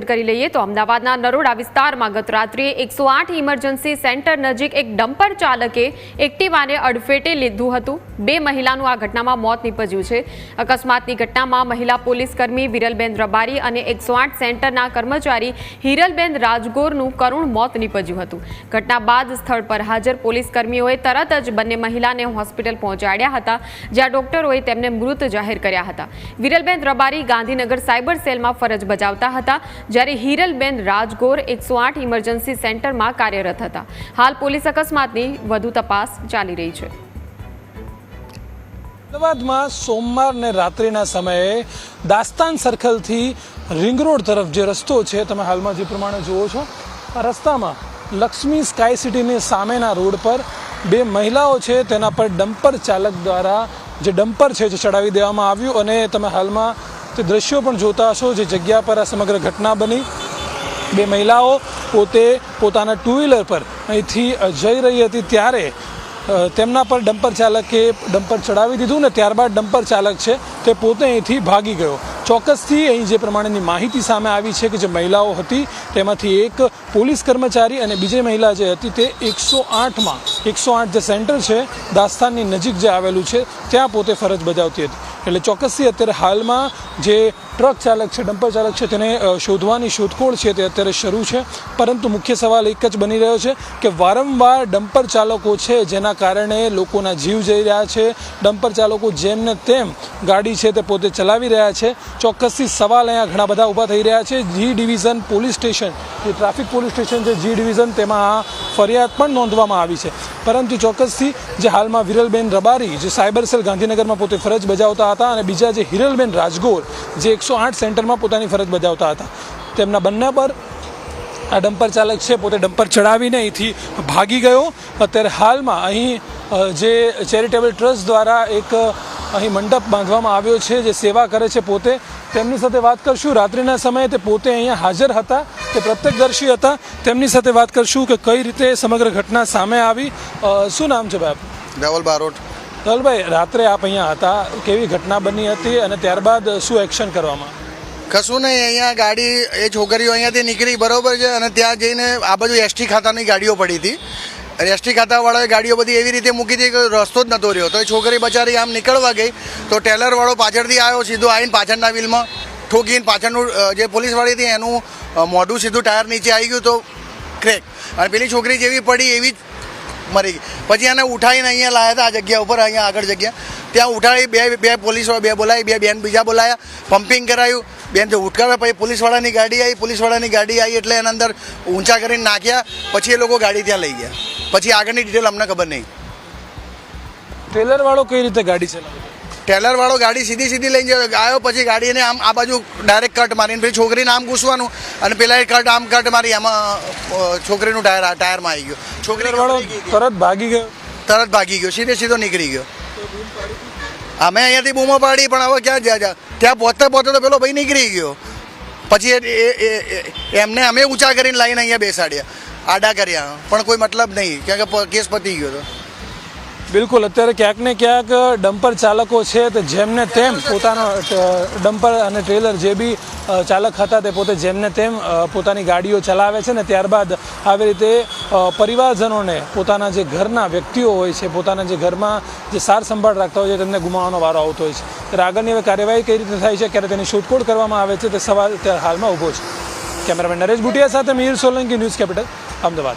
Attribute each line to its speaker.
Speaker 1: કરી લઈએ તો અમદાવાદના નરોડા વિસ્તારમાં ગત રાત્રે એકસો આઠ ઇમરજન્સી સેન્ટર નજીક એક ડમ્પર ચાલકે એક્ટિવાને અડફેટે લીધું હતું. બે મહિલાનું આ ઘટનામાં મોત નીપજ્યું છે. અકસ્માતની ઘટનામાં મહિલા પોલીસ કર્મી વિરલબેન રબારી અને એકસો આઠ સેન્ટરના કર્મચારી હિરલબેન રાજગોરનું કરુણ મોત નીપજ્યું હતું. ઘટના બાદ સ્થળ પર હાજર પોલીસ કર્મીઓએ તરત જ બંને મહિલાને હોસ્પિટલ પહોંચાડ્યા હતા, જ્યાં ડોક્ટરોએ તેમને મૃત જાહેર કર્યા હતા. વિરલબેન રબારી ગાંધીનગર સાયબર સેલમાં ફરજ બજાવતા હતા. જ્યારે હિરલબેન રાજગોર એકસો આઠ ઇમરજન્સી સેન્ટરમાં કાર્યરત હતા. હાલ પોલીસ અકસ્માતની વધુ તપાસ ચાલી રહી છે.
Speaker 2: અમદાવાદમાં સોમવારને રાત્રિના સમયે દાસ્તાન સર્કલથી રિંગ રોડ તરફ જે રસ્તો છે, તમે હાલમાં જે પ્રમાણે જુઓ છો, આ રસ્તામાં લક્ષ્મી સ્કાય સિટીની સામેના રોડ પર બે મહિલાઓ છે, તેના પર ડમ્પર ચાલક દ્વારા જે ડમ્પર છે, જે ચડાવી દેવામાં આવ્યું અને તમે હાલમાં તે દ્રશ્યો પણ જોતા હશો જે જગ્યા પર આ સમગ્ર ઘટના બની. બે મહિલાઓ પોતે પોતાના ટુ વ્હીલર પર અહીંથી જઈ રહી હતી ત્યારે તેમના પર ડમ્પર ચાલકે ડમ્પર ચડાવી દીધું ને ત્યારબાદ ડમ્પર ચાલક છે તે પોતે અહીંથી ભાગી ગયો. ચોક્કસથી અહીં જે પ્રમાણેની માહિતી સામે આવી છે કે જે મહિલાઓ હતી તેમાંથી એક પોલીસ કર્મચારી અને બીજી મહિલા જે હતી તે એકસો આઠમાં, એકસો આઠ જે સેન્ટર છે, દાસ્તાનની નજીક જે આવેલું છે, ત્યાં પોતે ફરજ બજાવતી હતી. એટલે ચોક્કસથી અત્યારે હાલમાં જે ટ્રક ચાલક છે, ડમ્પર ચાલક છે, તેને શોધવાની શોધખોળ છે તે અત્યારે શરૂ છે. પરંતુ મુખ્ય સવાલ એક જ બની રહ્યો છે કે વારંવાર ડમ્પર ચાલકો છે જેના કારણે લોકોના જીવ જઈ રહ્યા છે. ડમ્પર ચાલકો જેમને તેમ ગાડી છે તે પોતે ચલાવી રહ્યા છે. ચોક્કસથી સવાલ અહીંયા ઘણા બધા ઊભા થઈ રહ્યા છે. જી ડિવિઝન પોલીસ સ્ટેશન, જે ટ્રાફિક પોલીસ સ્ટેશન છે, જી ડિવિઝન તેમાં આ ફરિયાદ પણ નોંધવામાં આવી છે. પરંતુ ચોક્કસથી જે હાલમાં વિરલબેન રબારી, જે સાયબર સેલ ગાંધીનગરમાં પોતે ફરજ બજાવતા હતા અને બીજા જે હિરલબેન રાજગોર, જે એકસો આઠ સેન્ટરમાં પોતાની ફરજ બજાવતા હતા. તેમના બંને પર આ ડમ્પર ચાલક છે, પોતે ડમ્પર ચડાવીને અહીંથી ભાગી ગયો. અત્યારે હાલમાં અહીં જે ચેરિટેબલ ટ્રસ્ટ દ્વારા એક અહીં મંડપ બાંધવામાં આવ્યો છે, જે સેવા કરે છે પોતે. તેમની સાથે વાત કરશું. રાત્રિના સમયે તે પોતે અહીંયા હાજર હતા. તે પ્રત્યક્ષદર્શી હતા. તેમની સાથે વાત કરશું કે કઈ રીતે સમગ્ર ઘટના સામે આવી. શું નામ છે ભાઈ?
Speaker 3: ધવલ બારોટ.
Speaker 2: ધવલભાઈ રાત્રે આપ અહીંયા હતા. કેવી ઘટના બની હતી અને ત્યારબાદ શું એક્શન કરવામાં?
Speaker 3: કશું નહીં અહીંયા ગાડી એ છોકરીઓ અહીંયાથી નીકળી બરોબર છે અને ત્યાં જઈને આ બાજુ એસટી ખાતાની ગાડીઓ પડી હતી. એસટી ખાતાવાળાએ ગાડીઓ બધી એવી રીતે મૂકી હતી કે રસ્તો જ નહોતો રહ્યો. તો એ છોકરી બચારી આમ નીકળવા ગઈ. તો ટેલરવાળો પાછળથી આવ્યો સીધો આવીને પાછળના વ્હીલમાં. ઠોકીને પાછળનું જે પોલીસવાળી હતી, એનું મોઢું સીધું ટાયર નીચે આવી ગયું તો ક્રેક. અને પેલી છોકરી જેવી પડી, એવી જ મરી ગઈ. પછી એને ઉઠાવીને અહીંયા લાવ્યા હતા, આ જગ્યા ઉપર, અહીંયા આગળ જગ્યા. ત્યાં ઉઠાડી બે બે પોલીસ બે બોલાવી, બે બેન બીજા બોલાયા. પમ્પિંગ કરાયું. બેન જો ઉઠકાવે પછી પોલીસવાળાની ગાડી આવી પોલીસવાળાની ગાડી આવી એટલે એના અંદર ઊંચા કરીને નાખ્યા. પછી એ લોકો ગાડી ત્યાં લઈ ગયા. પછી આગળની ડિટેલ અમને ખબર નહીં.
Speaker 2: ટ્રેલરવાળો કઈ રીતે ગાડી ચલાવે?
Speaker 3: ટેલરવાળો ગાડી સીધી સીધી લઈને ગયો. આવ્યો પછી ગાડીને આમ આ બાજુ ડાયરેક્ટ કટ મારીને પછી છોકરીને આમ ઘૂસવાનું અને પેલા કટ આમ કટ મારી એમાં છોકરીનું ટાયર ટાયરમાં આવી ગયું. છોકરી
Speaker 2: ટ્રેલરવાળો તરત ભાગી ગયો?
Speaker 3: તરત ભાગી ગયો. સીધે સીધો નીકળી ગયો. અમે અહીંયાથી બૂમો પાડી પણ હવે ક્યાં જ્યાં જ્યાં? ત્યાં પહોંચતા પહોંચતા તો પેલો ભાઈ નીકળી ગયો. પછી એ- એ- એ- એ- એમને અમે ઊંચા કરીને લાઈને અહીંયા બેસાડ્યા. આડા કર્યા. પણ કોઈ મતલબ નહીં. કેમ કે કેસ પતી ગયો હતો
Speaker 2: બિલકુલ, અત્યારે ક્યાંક ને ક્યાંક ડમ્પર ચાલકો છે તે જેમને તેમ પોતાનો ડમ્પર અને ટ્રેલર જે બી ચાલક હતા તે પોતે જેમને તેમ પોતાની ગાડીઓ ચલાવે છે ને ત્યારબાદ આવી રીતે પરિવારજનોને પોતાના જે ઘરના વ્યક્તિઓ હોય છે, પોતાના જે ઘરમાં જે સાર સંભાળ રાખતા હોય છે, તેમને ગુમાવવાનો વારો આવતો હોય છે. ત્યારે આગળની હવે કાર્યવાહી કઈ રીતે થાય છે, ક્યારે તેની શોધખોળ કરવામાં આવે છે, તે સવાલ અત્યારે હાલમાં ઊભો છે. કેમેરામેન નરેશ ભુટિયા સાથે મિહિર સોલંકી, ન્યૂઝ કેપિટલ, અમદાવાદ.